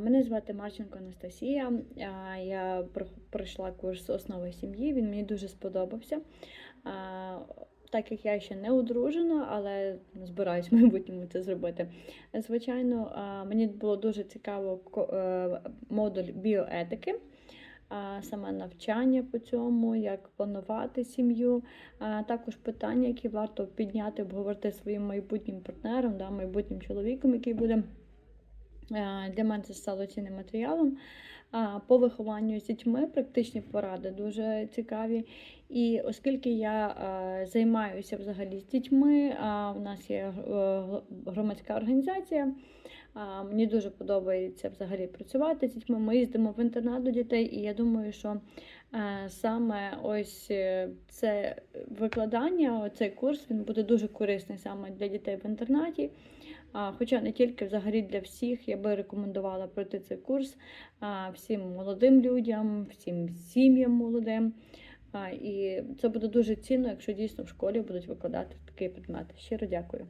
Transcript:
Мене звати Марченко Анастасія. Я про- пройшла курс основи сім'ї. Він мені дуже сподобався. Так як я ще не одружена, але збираюсь в майбутньому це зробити. Звичайно, мені було дуже цікаво е, модуль біоетики. Саме навчання по цьому, як планувати сім'ю, також питання, які варто підняти, обговорити своїм майбутнім партнером, майбутнім чоловіком, який буде Для мене це стало цінним матеріалом. По вихованню з дітьми практичні поради дуже цікаві. І оскільки я е, займаюся взагалі з дітьми, в нас є е, громадська організація. Мені дуже подобається взагалі працювати з дітьми. Ми їздимо в інтернат до дітей, і я думаю, що е, саме ось е, це викладання, цей курс він буде дуже корисний саме для дітей в інтернаті. Хоча не тільки взагалі для всіх, я би рекомендувала пройти цей курс всім молодим людям, всім сім'ям молодим. І це буде дуже цінно, якщо дійсно в школі будуть викладати такий предмет. Щиро дякую.